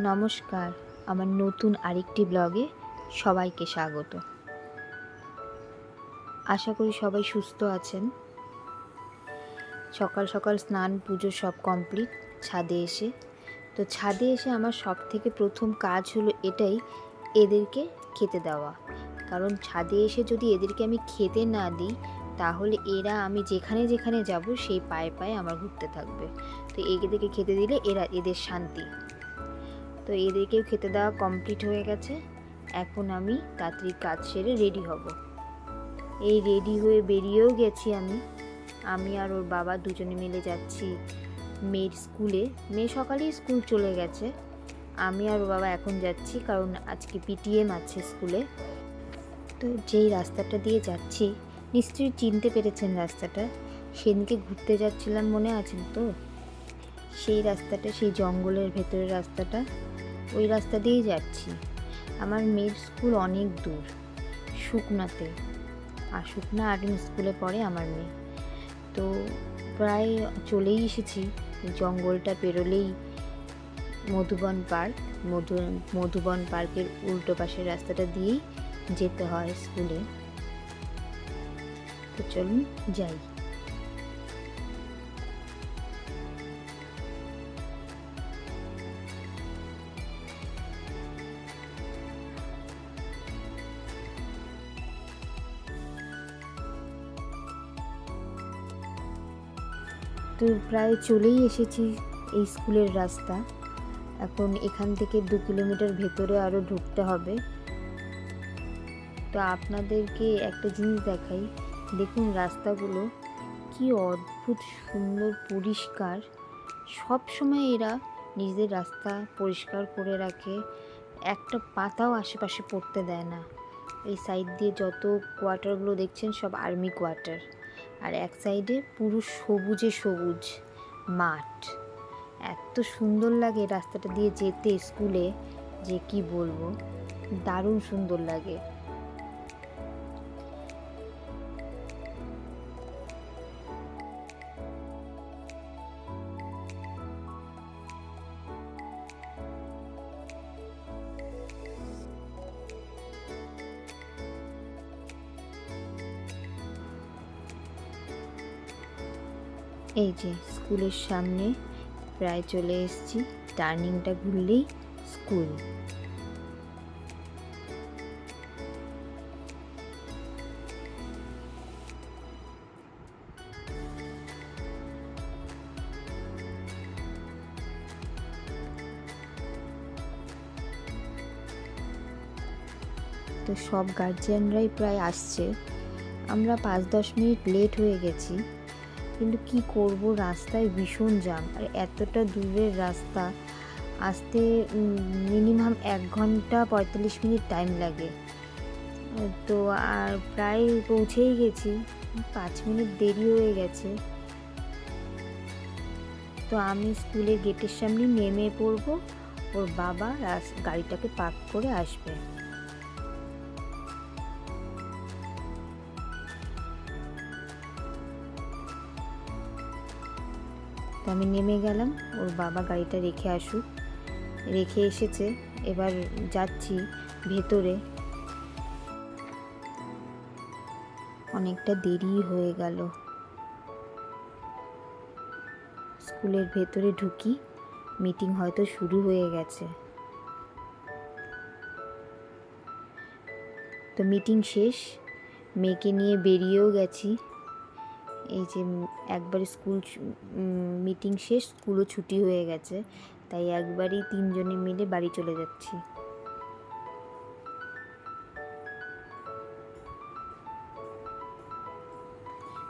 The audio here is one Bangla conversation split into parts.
নমস্কার, আমার নতুন আরেকটি ব্লগে সবাইকে স্বাগত। আশা করি সবাই সুস্থ আছেন। সকাল সকাল স্নান, পুজো সব কমপ্লিট, ছাদে এসে। তো ছাদে এসে আমার সব থেকে প্রথম কাজ হলো এটাই, এদেরকে খেতে দেওয়া। কারণ ছাদে এসে যদি এদেরকে আমি খেতে না দিই, তাহলে এরা আমি যেখানে যেখানে যাব, সেই পায়ে পায়ে আমার ঘুরতে থাকবে। তো এদেরকে খেতে দিলে এরা, এদের শান্তি। তো এদেরকেও খেতে দেওয়া কমপ্লিট হয়ে গেছে। এখন আমি তাড়াতাড়ি কাজ সেরে রেডি হব। এই রেডি হয়ে বেরিয়েও গেছি আমি। আমি আর ওর বাবা দুজনে মিলে যাচ্ছি মেয়ের স্কুলে মেয়ে সকালেই স্কুল চলে গেছে। আমি আর ওর বাবা এখন যাচ্ছি কারণ আজকে পিটিএম আছে স্কুলে তো যেই রাস্তাটা দিয়ে যাচ্ছি, নিশ্চয়ই চিনতে পেরেছেন রাস্তাটা। সেদিনকে ঘুরতে যাচ্ছিলাম মনে আছেন তো? সেই রাস্তাটা, সেই জঙ্গলের ভেতরের রাস্তাটা। ওই রাস্তা দিয়েই যাচ্ছি। আমার মেয়ের স্কুল অনেক দূর, শুকনাতে। আর শুকনা আর্মি স্কুলে পড়ে আমার মেয়ে। তো প্রায় চলেই এসেছি জঙ্গলটা পেরোলেই মধুবন পার্ক, মধু, মধুবন পার্কের উল্টো পাশের রাস্তাটা দিয়েই যেতে হয় স্কুলে। তো চলুন যাই। তো প্রায় চলেই এসেছি এই স্কুলের রাস্তা। এখন এখান থেকে দু কিলোমিটার ভেতরে আরও ঢুকতে হবে। তো আপনাদেরকে একটা জিনিস দেখাই। দেখুন রাস্তাগুলো কি অদ্ভুত, সুন্দর, পরিষ্কার। সব সময় এরা নিজেদের রাস্তা পরিষ্কার করে রাখে। একটা পাতাও আশেপাশে পড়তে দেয় না। এই সাইড দিয়ে যত কোয়ার্টারগুলো দেখছেন সব আর্মি কোয়ার্টার আর এক সাইডে পুরো সবুজে সবুজ মাঠ। এত সুন্দর লাগে রাস্তাটা দিয়ে যেতে স্কুলে, যে কি বলব? দারুণ সুন্দর লাগে। এই যে স্কুলের সামনে প্রায় চলে এসেছি। টার্নিংটা ঘুরলেই স্কুল। তো সব গার্জিয়ানরাই প্রায় আসছে। আমরা পাঁচ দশ মিনিট লেট হয়ে গেছি। কিন্তু কি করব? রাস্তায় ভীষণ জ্যাম। আর এতটা দূরের রাস্তা, আসতে মিনিমাম এক ঘণ্টা পঁয়তাল্লিশ মিনিট টাইম লাগে। তো আর প্রায় পৌঁছেই গেছি। পাঁচ মিনিট দেরি হয়ে গেছে। তো আমি স্কুলের গেটের সামনে নেমে পড়ব। ওর বাবা গাড়িটাকে পার্ক করে আসবে। তো আমি নেমে গেলাম, ওর বাবা গাড়িটা রেখে আসুক। রেখে এসেছে, এবার যাচ্ছি ভেতরে। অনেকটা দেরি হয়ে গেল। স্কুলের ভেতরে ঢুকি, মিটিং হয়তো শুরু হয়ে গেছে। তো মিটিং শেষ, মেয়েকে নিয়ে বেরিয়েও গেছি। এই যে একবার স্কুল মিটিং শেষ স্কুলও ছুটি হয়ে গেছে, তাই একবারই তিনজনে মিলে বাড়ি চলে যাচ্ছি।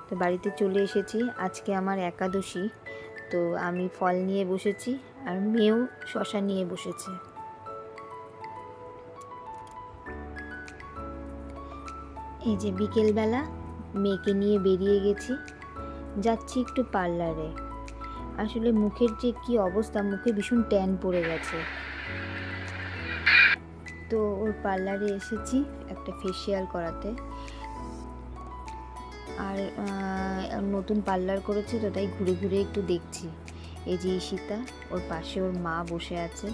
তো বাড়িতে চলে এসেছি, আজকে আমার একাদশী, তো আমি ফল নিয়ে বসেছি, আর মেয়েও শশা নিয়ে বসেছে। এই যে বিকেলবেলা মেয়েকে নিয়ে বেরিয়ে গেছি। যাচ্ছি একটু পার্লারে। আসলে মুখের যে কি অবস্থা, মুখে ভীষণ ট্যান পড়ে গেছে। তো ওর পার্লারে এসেছি একটা ফেসিয়াল করাতে। আর নতুন পার্লার করেছে তো তাই ঘুরে ঘুরে একটু দেখছি। এই যে ঈশিতা, ওর পাশে ওর মা বসে আছে।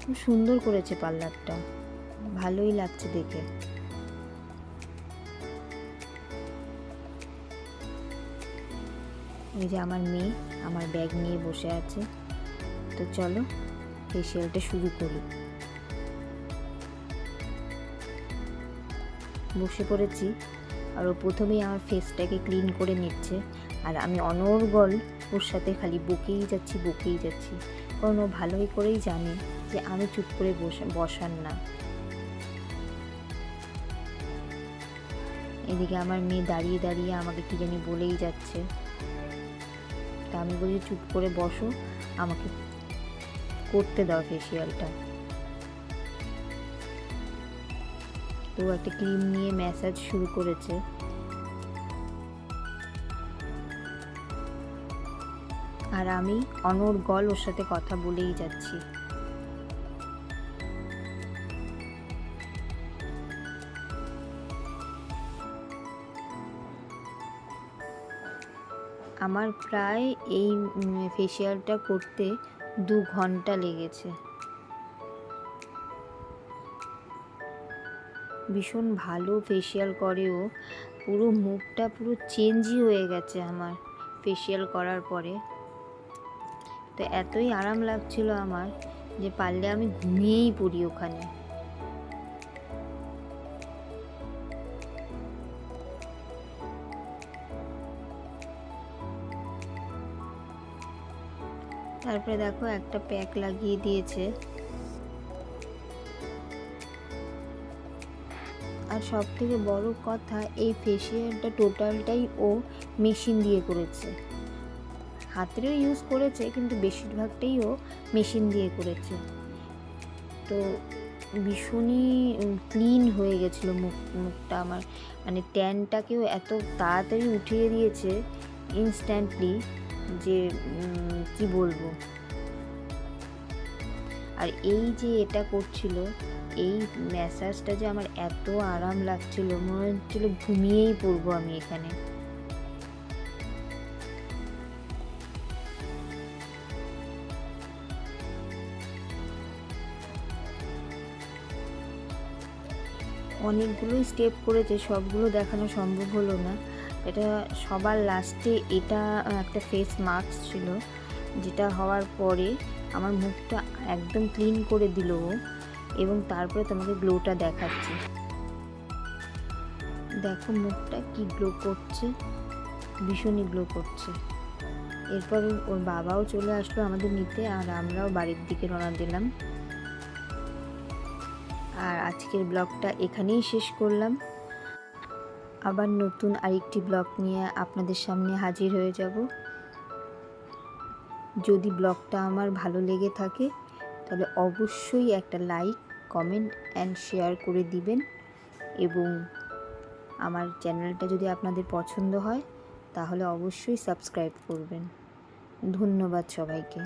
খুব সুন্দর করেছে পার্লারটা। ভালোই লাগছে দেখে। এই যে আমার মেয়ে, আমার ব্যাগ নিয়ে বসে আছে। তো চলো ফেসিয়ালটা শুরু করি। বসে পড়েছি, আর ও প্রথমেই আমার ফেসটাকে ক্লিন করে নিচ্ছে। আর আমি অনর্গল, ওর সাথে খালি বকেই যাচ্ছি বকেই যাচ্ছি। কারণ ও ভালোই করেই জানে যে আমি চুপ করে বসা, বসার না। এদিকে আমার মেয়ে দাঁড়িয়ে দাঁড়িয়ে আমাকে কি জানি বলেই যাচ্ছে। তা আমি বলি, চুপ করে বসো, আমাকে করতে দাও ফেসিয়ালটা তো একটা ক্রিম নিয়ে ম্যাসাজ শুরু করেছে। আর আমি অনর্গল ওর সাথে কথা বলেই যাচ্ছি। আমার প্রায় এই ফেসিয়ালটা করতে দু ঘণ্টা লেগেছে। ভীষণ ভালো ফেসিয়াল করেও, পুরো মুখটা পুরো চেঞ্জই হয়ে গেছে আমার ফেসিয়াল করার পরে। তো এতই আরাম লাগছিল আমার যে পারলে আমি ঘুমিয়েই পড়ি ওখানে। তারপরে দেখো একটা প্যাক লাগিয়ে দিয়েছে। আর সব থেকে বড় কথা, এই ফেসিয়ালটা টোটালটাই ও মেশিন দিয়ে করেছে। হাতেরও ইউজ করেছে, কিন্তু বেশিরভাগটাই ও মেশিন দিয়ে করেছে। তো ভীষণই ক্লিন হয়ে গেছিল মুখ, মুখটা আমার। মানে ট্যানটাকেও এত তাড়াতাড়ি উঠিয়ে দিয়েছে ইনস্ট্যান্টলি যে কি বলব? আর এই যে এটা করছিল, এই ম্যাসাজটা যে আমার এত আরাম লাগছিল, মনে হচ্ছিল ঘুমিয়েই পড়ব আমি এখানে। অনেকগুলোই স্টেপ করেছে, সবগুলো দেখানো সম্ভব হলো না। এটা সবার লাস্টে এটা একটা ফেস মাস্ক ছিল, যেটা হওয়ার পরে আমার মুখটা একদম ক্লিন করে দিল এবং তারপরে তোমাকে গ্লোটা দেখাচ্ছি। দেখো মুখটা কি গ্লো করছে, ভীষণই গ্লো করছে। এরপর ওর বাবাও চলে আসলো আমাদের নিতে আর আমরাও বাড়ির দিকে রওনা দিলাম। আর আজকের ব্লগটা এখানেই শেষ করলাম। আবার নতুন আরেকটি ব্লগ নিয়ে আপনাদের সামনে হাজির হয়ে যাব। যদি ব্লগটা আমার ভালো লেগে থাকে, তাহলে অবশ্যই একটা লাইক, কমেন্ট অ্যান্ড শেয়ার করে দিবেন এবং আমার চ্যানেলটা যদি আপনাদের পছন্দ হয়, তাহলে অবশ্যই সাবস্ক্রাইব করবেন। ধন্যবাদ সবাইকে।